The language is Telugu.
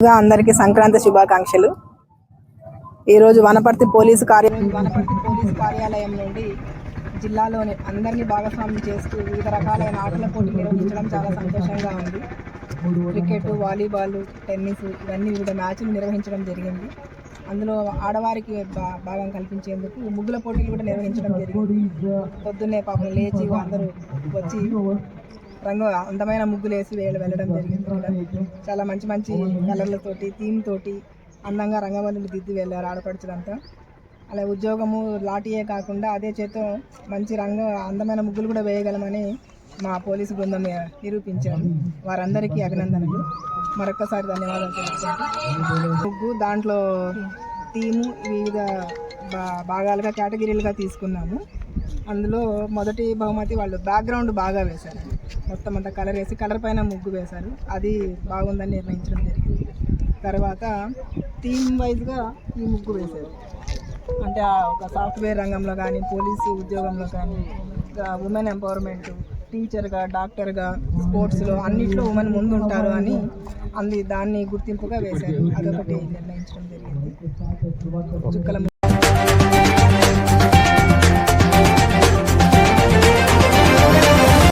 అందరికీ సంక్రాంతి శుభాకాంక్షలు. ఈరోజు వనపర్తి పోలీసు కార్యాలయం వనపర్తి పోలీసు కార్యాలయం నుండి జిల్లాలోని అందరినీ భాగస్వామ్యం చేస్తూ వివిధ రకాలైన ఆటల పోటీలు నిర్వహించడం చాలా సంతోషంగా ఉంది. క్రికెట్ వాలీబాల్ టెన్నిస్ ఇవన్నీ వివిధ మ్యాచ్లు నిర్వహించడం జరిగింది. అందులో ఆడవారికి భాగం కల్పించేందుకు ముగ్గుల పోటీలు కూడా నిర్వహించడం జరిగింది. పొద్దున్నే పాపం లేచి అందరూ వచ్చి రంగు అందమైన ముగ్గులు వేసి వేయడం వెళ్ళడం జరిగింది చాలా మంచి మంచి కలర్లతోటి థీమ్ తోటి అందంగా రంగవల్లులు దిద్ది వెళ్ళారు ఆడపడుచులంతా. అలా ఉద్యోగము లాఠీయే కాకుండా అదే చేత మంచి రంగ అందమైన ముగ్గులు కూడా వేయగలమని మా పోలీసు బృందం నిరూపించారు. వారందరికీ అభినందనలు. మరొకసారి ధన్యవాదాలు తెలుపుకుంటూ. ముగ్గు దాంట్లో థీము వివిధ భా- భాగాలుగా కేటగిరీలుగా తీసుకున్నాము. అందులో మొదటి బహుమతి వాళ్ళు బ్యాక్గ్రౌండ్ బాగా వేశారు. మొత్తం అంతా కలర్ వేసి కలర్ పైన ముగ్గు వేశారు. అది బాగుందని నిర్ణయించడం జరిగింది. తర్వాత థీమ్ వైజ్గా ఈ ముగ్గు వేశారు. అంటే ఆ ఒక సాఫ్ట్వేర్ రంగంలో కానీ పోలీసు ఉద్యోగంలో కానీ ఉమెన్ ఎంపవర్మెంట్ టీచర్గా డాక్టర్గా స్పోర్ట్స్లో అన్నింటిలో ఉమెన్ ముందు ఉంటారు అని అంది దాన్ని గుర్తింపుగా వేశారు. అదొకటి నిర్ణయించడం జరిగింది. చుక్కల